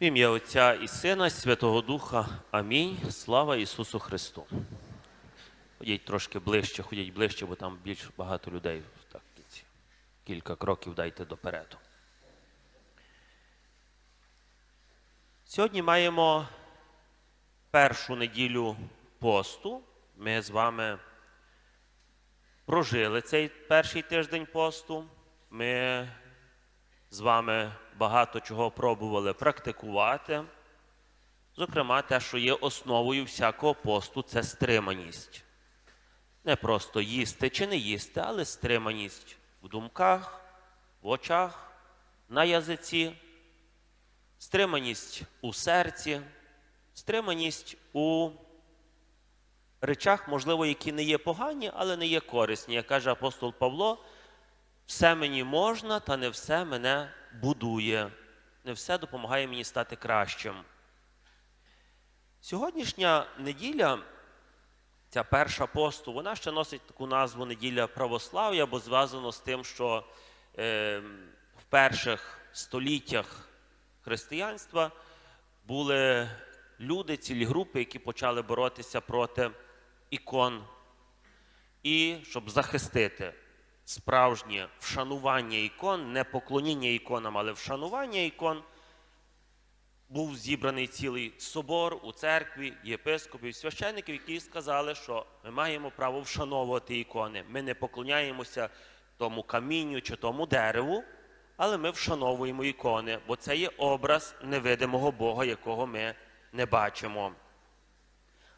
В ім'я Отця і Сина, Святого Духа. Амінь. Слава Ісусу Христу. Ходіть трошки ближче, ходіть ближче, бо там більш багато людей. Так, кілька кроків дайте допереду. Сьогодні маємо першу неділю посту. Ми з вами прожили цей перший тиждень посту. Ми з вами багато чого пробували практикувати. Зокрема, те, що є основою всякого посту, це стриманість. Не просто їсти чи не їсти, але стриманість в думках, в очах, на язиці, стриманість у серці, стриманість у речах, можливо, які не є погані, але не є корисні. Як каже апостол Павло, все мені можна, та не все мене будує, не все допомагає мені стати кращим. Сьогоднішня неділя, ця перша посту, вона ще носить таку назву неділя православ'я, бо зв'язано з тим, що е, в перших століттях християнства були люди, цілі групи, які почали боротися проти ікон. І щоб захистити справжнє вшанування ікон, не поклоніння іконам, але вшанування ікон, був зібраний цілий собор у церкві, єпископів, священників, які сказали, що ми маємо право вшановувати ікони. Ми не поклоняємося тому камінню чи тому дереву, але ми вшановуємо ікони, бо це є образ невидимого Бога, якого ми не бачимо.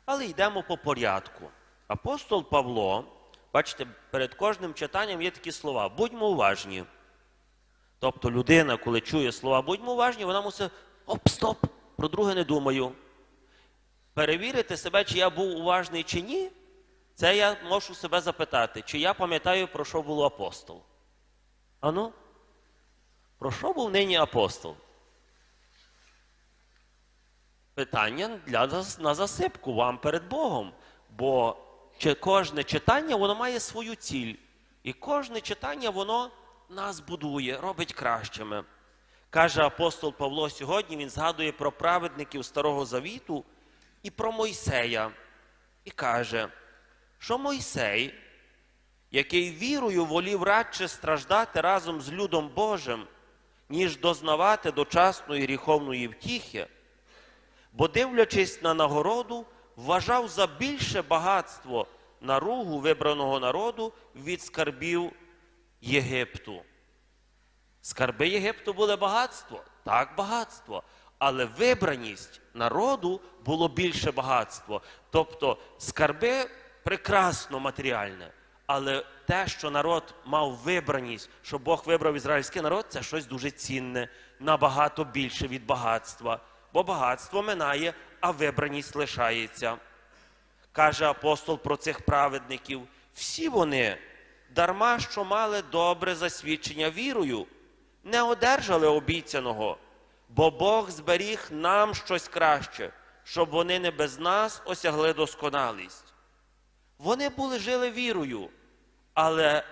Але йдемо по порядку. Апостол Павло, бачите, перед кожним читанням є такі слова: будьмо уважні. Тобто людина, коли чує слова будьмо уважні, вона мусить оп, стоп, про друге не думаю. Перевірити себе, чи я був уважний чи ні, це я можу себе запитати, чи я пам'ятаю, про що було апостол. Ану? Про що був нині апостол? Питання для, на засипку вам перед Богом. Бо кожне читання воно має свою ціль. І кожне читання воно нас будує, робить кращими. Каже апостол Павло сьогодні, він згадує про праведників Старого Завіту і про Мойсея. І каже, що Мойсей, який вірою волів радше страждати разом з людом Божим, ніж дознавати дочасної гріховної втіхи, бо, дивлячись на нагороду, вважав за більше багатство наругу вибраного народу від скарбів Єгипту. Скарби Єгипту були багатство, так багатство, але вибраність народу було більше багатство. Тобто скарби прекрасно матеріальне, але те, що народ мав вибраність, що Бог вибрав ізраїльський народ, це щось дуже цінне, набагато більше від багатства. Бо багатство минає, а вибраність лишається. Каже апостол про цих праведників: всі вони, дарма що мали добре засвідчення вірою, не одержали обіцяного, бо Бог зберіг нам щось краще, щоб вони не без нас осягли досконалість. Вони були жили вірою, але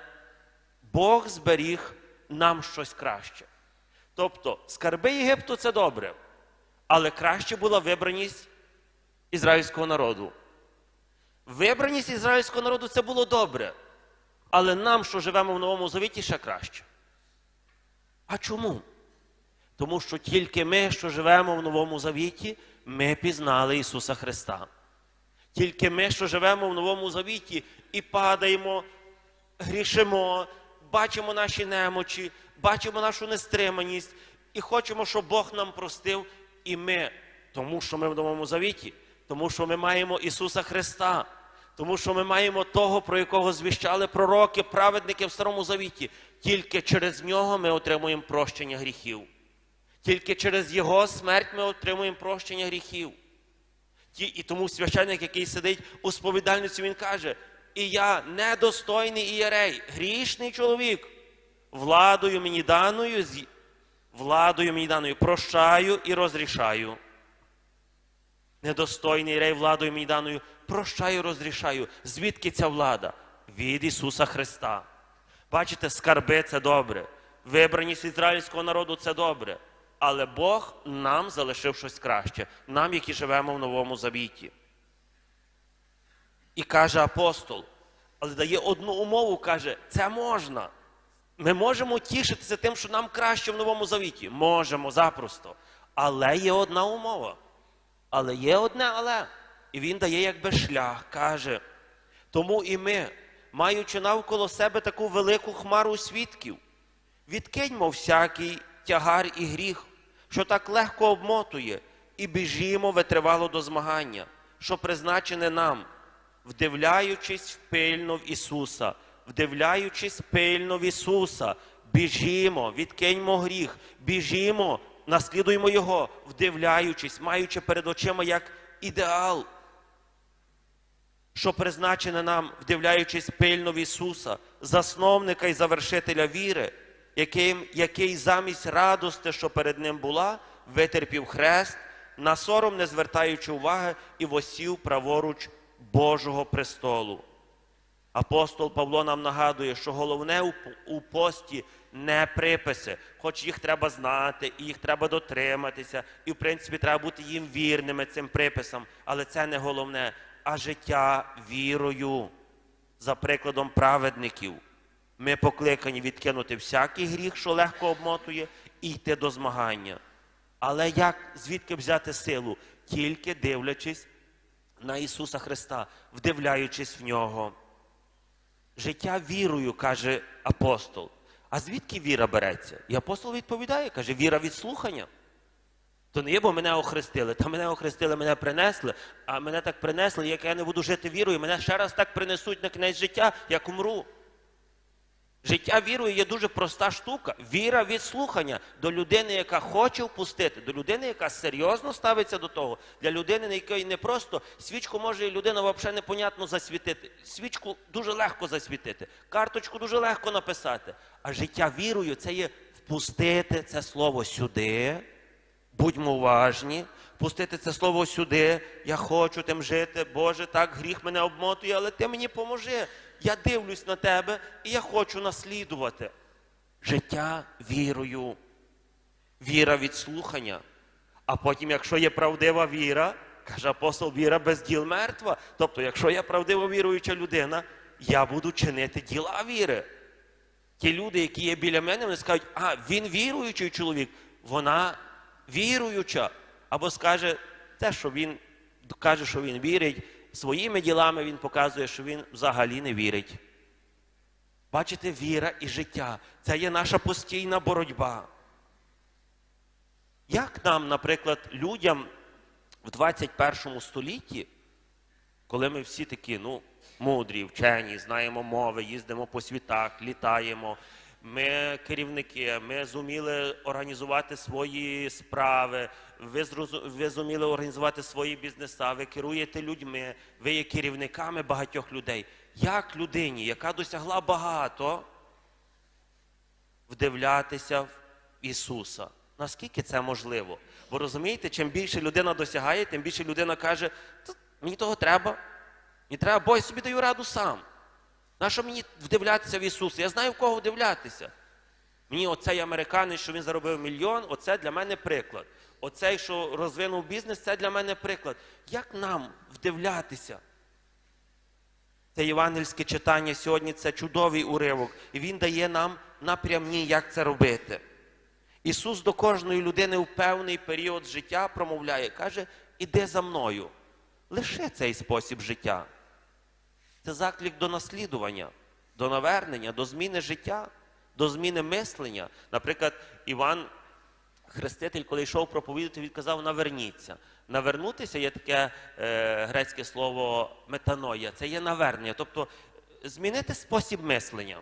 Бог зберіг нам щось краще. Тобто, скарби Єгипту це добре, але краще була вибраність ізраїльського народу. Вибраність ізраїльського народу це було добре, але нам, що живемо в Новому Завіті, ще краще. А чому? Тому що тільки ми, що живемо в Новому Завіті, ми пізнали Ісуса Христа. Тільки ми, що живемо в Новому Завіті і падаємо, грішимо, бачимо наші немочі, бачимо нашу нестриманість і хочемо, щоб Бог нам простив. І ми, тому що ми в Новому Завіті, тому що ми маємо Ісуса Христа, тому що ми маємо того, про якого звіщали пророки, праведники в Старому Завіті. Тільки через нього ми отримуємо прощення гріхів. Тільки через Його смерть ми отримуємо прощення гріхів. І тому священник, який сидить у сповідальниці, він каже: І я недостойний ієрей, грішний чоловік, владою мені даною, владою мені даною, прощаю і розрішаю. Недостойний ієрей, владою мені даною, прощаю, розрішаю. Звідки ця влада? Від Ісуса Христа. Бачите, скарби це добре. Вибраність ізраїльського народу це добре. але Бог нам залишив щось краще, нам, які живемо в новому завіті. І каже апостол, але дає одну умову, каже, це можна. Ми можемо тішитися тим, що нам краще в новому завіті. Можемо запросто. Але є одна умова. Але є одне але. І він дає якби шлях, каже. Тому і ми, маючи навколо себе таку велику хмару свідків, відкиньмо всякий тягар і гріх, що так легко обмотує, і біжімо витривало до змагання, що призначене нам, вдивляючись пильно в Ісуса, вдивляючись пильно в Ісуса, біжімо, відкиньмо гріх, біжімо, наслідуємо Його, вдивляючись, маючи перед очима як ідеал що призначене нам, вдивляючись пильно в Ісуса, засновника і завершителя віри, яким, який замість радости, що перед Ним була, витерпів хрест, на сором не звертаючи уваги, і восів праворуч Божого престолу. Апостол Павло нам нагадує, що головне у, пості не приписи, хоч їх треба знати, і їх треба дотриматися, і в принципі треба бути їм вірними цим приписам, але це не головне, а життя вірою, за прикладом праведників. Ми покликані відкинути всякий гріх, що легко обмотує, і йти до змагання. Але як звідки взяти силу? Тільки дивлячись на Ісуса Христа, вдивляючись в нього. Життя вірою, каже апостол. А звідки віра береться? І апостол відповідає, каже, віра від слухання. То не є, бо мене охрестили. Та мене охрестили, мене принесли, а мене так принесли, як я не буду жити вірою, мене ще раз так принесуть на кінець життя, як умру. Життя вірою є дуже проста штука. Віра від слухання до людини, яка хоче впустити, до людини, яка серйозно ставиться до того, для людини, на якої не просто свічку може людина взагалі непонятно засвітити. Свічку дуже легко засвітити, карточку дуже легко написати. А життя вірою це є впустити це слово сюди. Будьмо уважні, пустити це слово сюди. Я хочу тим жити. Боже, так гріх мене обмотує, але ти мені поможи. Я дивлюсь на тебе і я хочу наслідувати. Життя вірою, віра від слухання. А потім, якщо є правдива віра, каже апостол, віра без діл мертва. Тобто, якщо я правдиво віруюча людина, я буду чинити діла віри. Ті люди, які є біля мене, вони скажуть, а він віруючий чоловік, вона віруюча. Або скаже те, що він каже, що він вірить, своїми ділами він показує, що він взагалі не вірить. Бачите, віра і життя це є наша постійна боротьба. Як нам, наприклад, людям в 21 столітті, коли ми всі такі, ну, мудрі, вчені, знаємо мови, їздимо по світах, літаємо, ми керівники, ми зуміли організувати свої справи, ви, ви зуміли організувати свої бізнеса, ви керуєте людьми, ви є керівниками багатьох людей. Як людині, яка досягла багато, вдивлятися в Ісуса. Наскільки це можливо? Бо розумієте, чим більше людина досягає, тим більше людина каже, «Та мені того треба. Мені треба, бо я собі даю раду сам. Нащо мені вдивлятися в Ісуса? Я знаю, в кого вдивлятися. Мені оцей американець, що він заробив мільйон, оце для мене приклад. Оцей, що розвинув бізнес, це для мене приклад. Як нам вдивлятися? Це євангельське читання сьогодні це чудовий уривок, і він дає нам напрямні, як це робити. Ісус до кожної людини в певний період життя промовляє, каже: іди за мною. Лише цей спосіб життя. Це заклик до наслідування, до навернення, до зміни життя, до зміни мислення. Наприклад, Іван Хреститель, коли йшов проповідати, він казав наверніться. Навернутися є таке е, грецьке слово метаноя, це є навернення, тобто змінити спосіб мислення.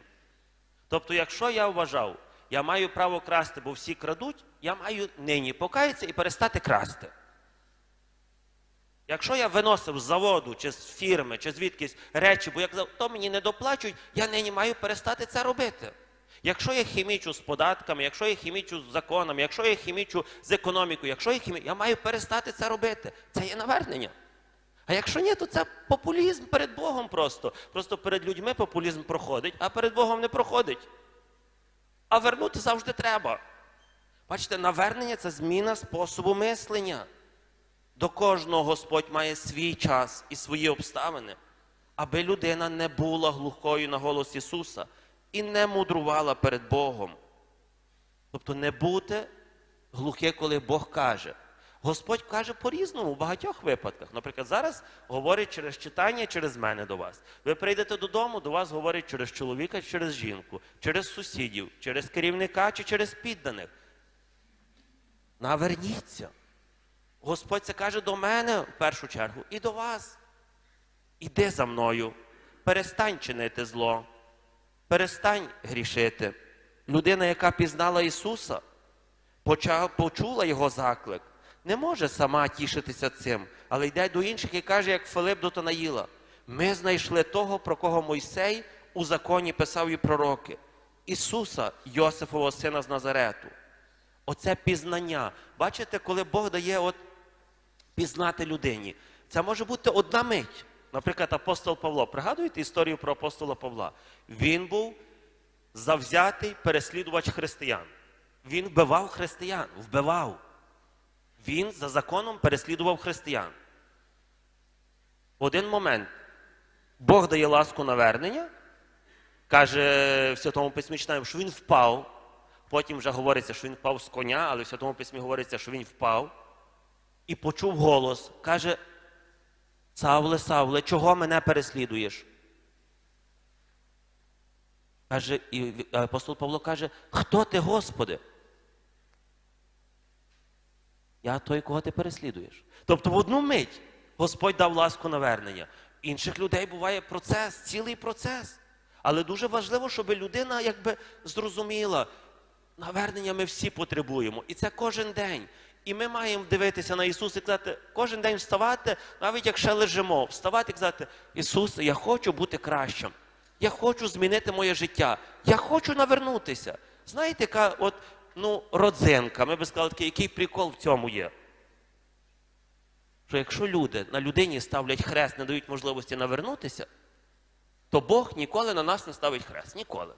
Тобто, якщо я вважав, я маю право красти, бо всі крадуть, я маю нині покаятися і перестати красти. Якщо я виносив з заводу, чи з фірми, чи звідкись речі, бо я казав, то мені не доплачують, я нині маю перестати це робити. Якщо я хімічу з податками, якщо я хімічу з законами, якщо я хімічу з економікою, якщо я хімічу, я маю перестати це робити. Це є навернення. А якщо ні, то це популізм перед Богом просто. Просто перед людьми популізм проходить, а перед Богом не проходить. А вернути завжди треба. Бачите, навернення це зміна способу мислення. До кожного Господь має свій час і свої обставини, аби людина не була глухою на голос Ісуса і не мудрувала перед Богом. Тобто не бути глухе, коли Бог каже. Господь каже по-різному в багатьох випадках. Наприклад, зараз говорить через читання через мене до вас. Ви прийдете додому, до вас говорить через чоловіка, через жінку, через сусідів, через керівника чи через підданих. Наверніться. Господь це каже до мене в першу чергу і до вас. Іди за мною, перестань чинити зло, перестань грішити. Людина, яка пізнала Ісуса, почула Його заклик, не може сама тішитися цим, але йде до інших і каже, як Филип до Танаїла, ми знайшли того, про кого Мойсей у законі писав і пророки, Ісуса, Йосифового сина з Назарету. Оце пізнання. Бачите, коли Бог дає от пізнати людині. Це може бути одна мить. Наприклад, апостол Павло. Пригадуєте історію про апостола Павла? Він був завзятий переслідувач християн. Він вбивав християн, вбивав. Він за законом переслідував християн. В один момент Бог дає ласку навернення, каже в Святому Письмі читаємо, що він впав. Потім вже говориться, що він впав з коня, але в Святому Письмі говориться, що він впав і почув голос. Каже: Савле, Савле, чого мене переслідуєш? Каже, і апостол Павло каже, хто ти, Господи? Я той, кого ти переслідуєш. Тобто в одну мить Господь дав ласку навернення. Інших людей буває процес, цілий процес. Але дуже важливо, щоб людина якби зрозуміла, навернення ми всі потребуємо. І це кожен день. І ми маємо дивитися на Ісуса і казати, кожен день вставати, навіть як ще лежимо, вставати і казати, Ісус, я хочу бути кращим. Я хочу змінити моє життя. Я хочу навернутися. Знаєте, яка от, ну, родзинка, ми би сказали, такий, який прикол в цьому є. Що якщо люди на людині ставлять хрест, не дають можливості навернутися, то Бог ніколи на нас не ставить хрест. Ніколи.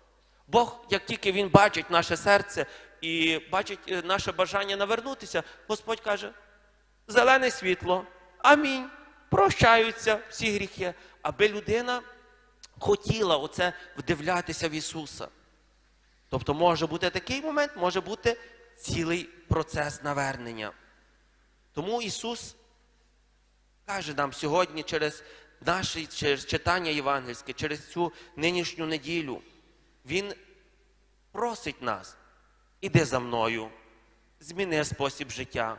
Бог, як тільки Він бачить наше серце і бачить е, наше бажання навернутися, Господь каже: зелене світло, амінь. Прощаються всі гріхи, аби людина хотіла оце вдивлятися в Ісуса. Тобто може бути такий момент, може бути цілий процес навернення. Тому Ісус каже нам сьогодні через наше через читання євангельське, через цю нинішню неділю. Він просить нас, іди за мною, зміни спосіб життя,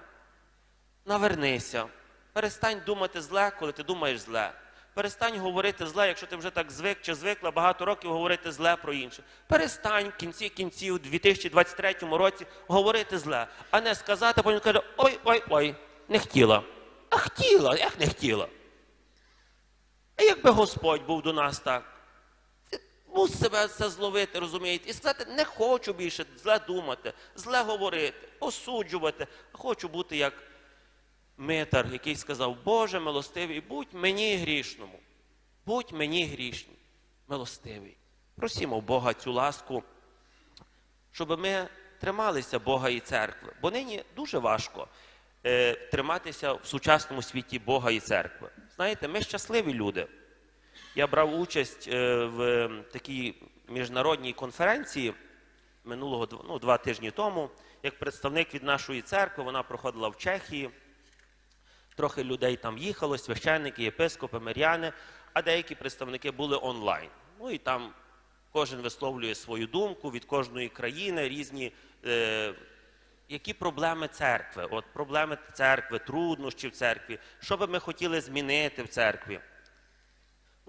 навернися, перестань думати зле, коли ти думаєш зле. Перестань говорити зле, якщо ти вже так звик чи звикла багато років говорити зле про інше. Перестань в кінці кінців у 2023 році говорити зле, а не сказати, потім каже, ой, ой, ой, не хотіла. А хотіла, як не хотіла. А якби Господь був до нас так, мус себе це зловити, розумієте, і сказати, не хочу більше зле думати, зле говорити, осуджувати, а хочу бути як митар, який сказав, Боже милостивий, будь мені грішному, будь мені грішній, милостивий. Просімо Бога цю ласку, щоб ми трималися Бога і церкви. Бо нині дуже важко е, триматися в сучасному світі Бога і церкви. Знаєте, ми щасливі люди. Я брав участь е, в такій міжнародній конференції минулого ну, два тижні тому, як представник від нашої церкви, вона проходила в Чехії. Трохи людей там їхало, священники, єпископи, миряни, а деякі представники були онлайн. Ну і там кожен висловлює свою думку від кожної країни, різні. Е, які проблеми церкви? От проблеми церкви, труднощі в церкві, що би ми хотіли змінити в церкві.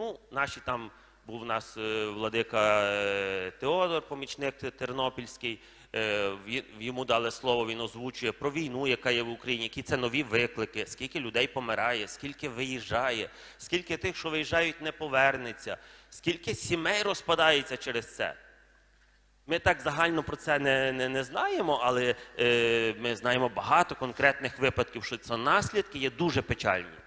Ну, наші там був у нас е, владика е, Теодор, помічник Тернопільський. е, Йому дали слово, він озвучує про війну, яка є в Україні, які це нові виклики, скільки людей помирає, скільки виїжджає, скільки тих, що виїжджають, не повернеться, скільки сімей розпадається через це. Ми так загально про це не, не, не знаємо, але е, ми знаємо багато конкретних випадків, що це наслідки є дуже печальні.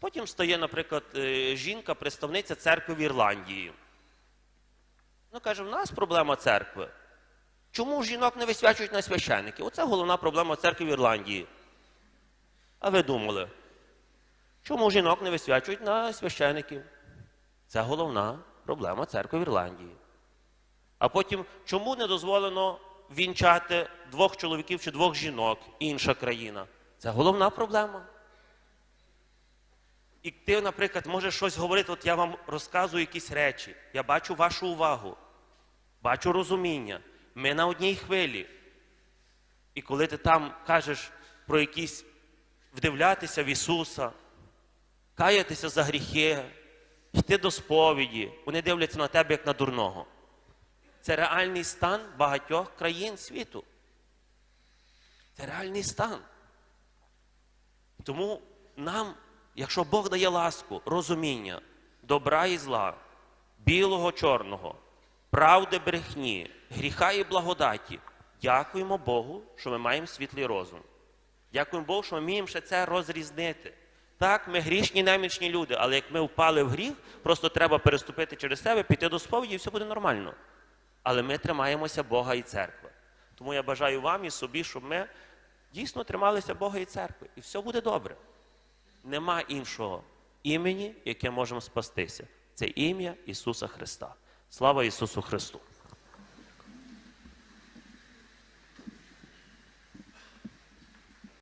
Потім стає, наприклад, е, жінка, представниця церкви в Ірландії. Ну, каже, в нас проблема церкви. чому жінок не висвячують на священики? Оце головна проблема церкви в Ірландії. А ви думали, чому жінок не висвячують на священиків? Це головна проблема церкви в Ірландії. А потім, чому не дозволено вінчати двох чоловіків чи двох жінок, інша країна? Це головна проблема. І ти, наприклад, можеш щось говорити, от я вам розказую якісь речі, я бачу вашу увагу, бачу розуміння. Ми на одній хвилі. І коли ти там кажеш про якісь вдивлятися в Ісуса, каятися за гріхи, йти до сповіді, вони дивляться на тебе як на дурного. Це реальний стан багатьох країн світу. Це реальний стан. Тому нам, якщо Бог дає ласку, розуміння, добра і зла, білого, чорного, правди, брехні, гріха і благодаті, дякуємо Богу, що ми маємо світлий розум. Дякуємо Богу, що ми вміємо ще це розрізнити. Так, ми грішні, немічні люди, але як ми впали в гріх, просто треба переступити через себе, піти до сповіді, і все буде нормально. Але ми тримаємося Бога і церкви. Тому я бажаю вам і собі, щоб ми дійсно трималися Бога і церкви. І все буде добре. Нема іншого імені, яке можемо спастися. Це ім'я Ісуса Христа. Слава Ісусу Христу!